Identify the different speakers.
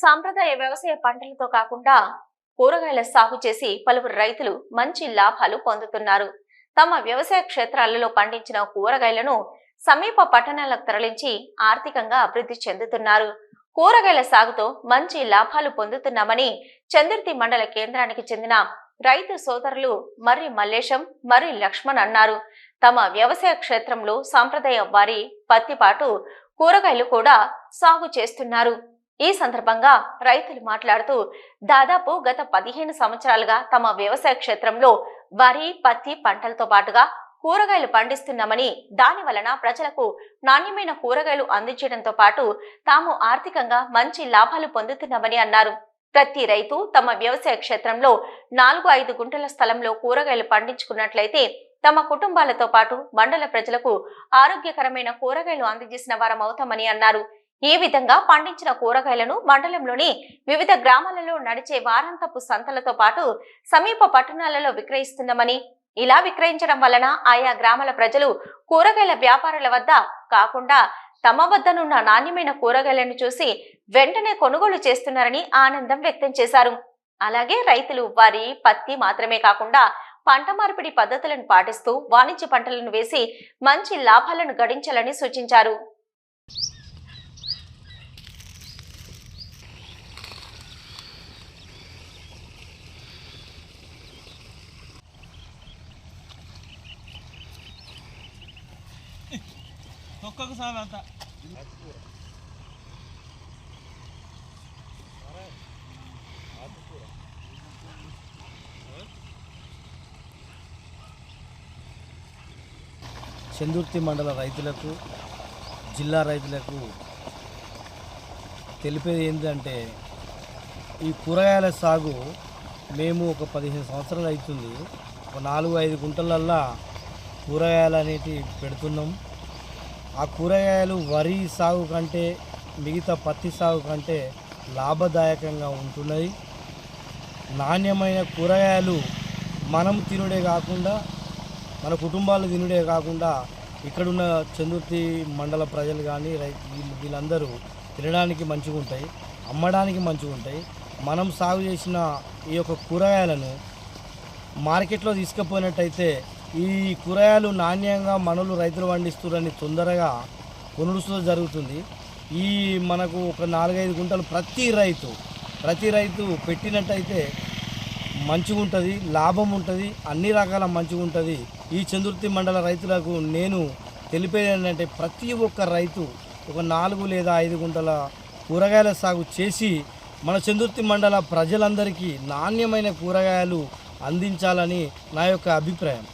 Speaker 1: సాంప్రదాయ వ్యవసాయ పంటలతో కాకుండా కూరగాయల సాగు చేసి పలువురు రైతులు మంచి లాభాలు పొందుతున్నారు. తమ వ్యవసాయ క్షేత్రాలలో పండించిన కూరగాయలను సమీప పట్టణాలకు తరలించి ఆర్థికంగా అభివృద్ధి చెందుతున్నారు. కూరగాయల సాగుతో మంచి లాభాలు పొందుతున్నామని చందుర్తి మండల కేంద్రానికి చెందిన రైతు సోదరులు మర్రి మల్లేశం మర్రి లక్ష్మణ్ అన్నారు. తమ వ్యవసాయ క్షేత్రంలో సాంప్రదాయ వారి పత్తి పాటు కూరగాయలు కూడా సాగు చేస్తున్నారు. ఈ సందర్భంగా రైతులు మాట్లాడుతూ దాదాపు గత పదిహేను సంవత్సరాలుగా తమ వ్యవసాయ క్షేత్రంలో వరి పత్తి పంటలతో పాటుగా కూరగాయలు పండిస్తున్నామని దాని వలన ప్రజలకు నాణ్యమైన కూరగాయలు అందించడంతో పాటు తాము ఆర్థికంగా మంచి లాభాలు పొందుతున్నామని అన్నారు. ప్రతి రైతు తమ వ్యవసాయ క్షేత్రంలో నాలుగు ఐదు గుంటల స్థలంలో కూరగాయలు పండించుకున్నట్లయితే తమ కుటుంబాలతో పాటు మండల ప్రజలకు ఆరోగ్యకరమైన కూరగాయలు అందజేసిన వారం అవుతామని అన్నారు. ఈ విధంగా పండించిన కూరగాయలను మండలంలోని వివిధ గ్రామాలలో నడిచే వారాంతపు సంతలతో పాటు సమీప పట్టణాలలో విక్రయిస్తున్నామని ఇలా విక్రయించడం వలన ఆయా గ్రామాల ప్రజలు కూరగాయల వ్యాపారుల వద్ద కాకుండా తమ వద్దనున్న నాణ్యమైన కూరగాయలను చూసి వెంటనే కొనుగోలు చేస్తున్నారని ఆనందం వ్యక్తం చేశారు. అలాగే రైతులు వరి పత్తి మాత్రమే కాకుండా పంట మార్పిడి పద్ధతులను పాటిస్తూ వాణిజ్య పంటలను వేసి మంచి లాభాలను గడించాలని సూచించారు.
Speaker 2: ఒక్కొక్కసారి అంత
Speaker 3: చందుర్తి మండల రైతులకు జిల్లా రైతులకు తెలిపేది ఏంటంటే ఈ కూరగాయల సాగు మేము ఒక పదిహేను సంవత్సరాలు అవుతుంది. ఒక నాలుగు ఐదు గుంటలల్లా కూరగాయలు అనేవి పెడుతున్నాం. ఆ కూరగాయలు వరి సాగు కంటే మిగతా పత్తి సాగు కంటే లాభదాయకంగా ఉంటున్నది నాణ్యమైన కూరగాయలు మనం తినుడే కాకుండా మన కుటుంబాలు తినుడే కాకుండా ఇక్కడున్న చందుర్తి మండల ప్రజలు కానీ రైతు వీళ్ళందరూ తినడానికి మంచిగా ఉంటాయి అమ్మడానికి మంచిగా ఉంటాయి మనం సాగు చేసిన ఈ యొక్క కూరగాయలను మార్కెట్లో తీసుకుపోయినట్టయితే ఈ కూరగాయలు నాణ్యంగా మనలు రైతులు పండిస్తున్నారని తొందరగా కొనుడుస్తూ జరుగుతుంది. ఈ మనకు ఒక నాలుగైదు గుంటలు ప్రతి రైతు ప్రతి రైతు పెట్టినట్టయితే మంచిగా ఉంటుంది లాభం ఉంటుంది అన్ని రకాల మంచిగా ఉంటుంది ఈ చంద్రుతి మండల రైతులకు నేను తెలిపేది ఏంటంటే ప్రతి ఒక్క రైతు ఒక నాలుగు లేదా ఐదు గుంటల కూరగాయల సాగు చేసి మన చంద్రుతి మండల ప్రజలందరికీ నాణ్యమైన కూరగాయలు అందించాలని నా యొక్క అభిప్రాయం.